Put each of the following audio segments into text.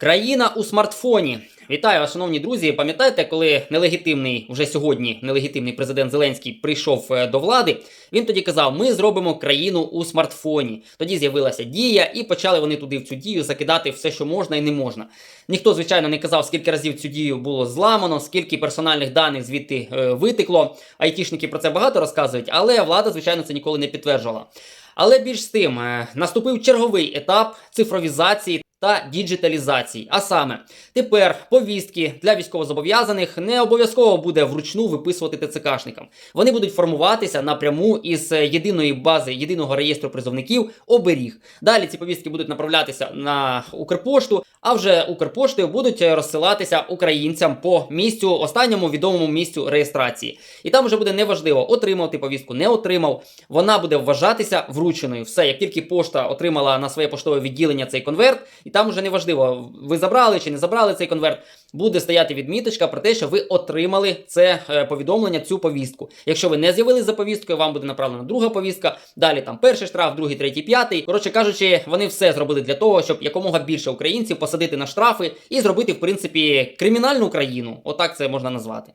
Країна у смартфоні. Вітаю шановні друзі. Пам'ятаєте, коли нелегітимний вже сьогодні нелегітимний президент Зеленський прийшов е, до влади? Він тоді казав: ми зробимо країну у смартфоні. Тоді з'явилася дія, і почали вони туди в цю дію закидати все, що можна і не можна. Ніхто, звичайно, не казав, скільки разів цю дію було зламано, скільки персональних даних звідти е, витекло. Айтішники про це багато розказують, але влада, звичайно, це ніколи не підтверджувала. Але більш з тим, е, наступив черговий етап цифровізації та діджиталізації. А саме, тепер повістки для військовозобов'язаних не обов'язково буде вручну виписувати ТЦКшникам. Вони будуть формуватися напряму із єдиної бази, єдиного реєстру призовників оберіг. Далі ці повістки будуть направлятися на Укрпошту, а вже Укрпоштою будуть розсилатися українцям по місцю, останньому відомому місцю реєстрації. І там вже буде неважливо, отримав ти повістку, не отримав. Вона буде вважатися врученою. Все, як тільки пошта отримала на своє поштове відділення цей конверт, і там вже неважливо, ви забрали чи не забрали цей конверт, буде стояти відміточка про те, що ви отримали це е, повідомлення, цю повістку. Якщо ви не з'явились за повісткою, вам буде направлена друга повістка. Далі там перший штраф, другий, третій, п'ятий. Коротше кажучи, вони все зробили для того, щоб якомога більше українців посадити на штрафи і зробити, в принципі, кримінальну країну. Отак це можна назвати.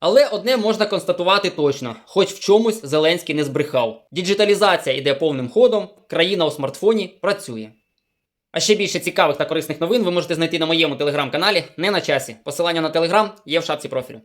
Але одне можна констатувати точно: хоч в чомусь Зеленський не збрехав. Діджиталізація йде повним ходом, країна у смартфоні працює. А ще більше цікавих та корисних новин ви можете знайти на моєму телеграм-каналі не на часі. Посилання на телеграм є в шапці профілю.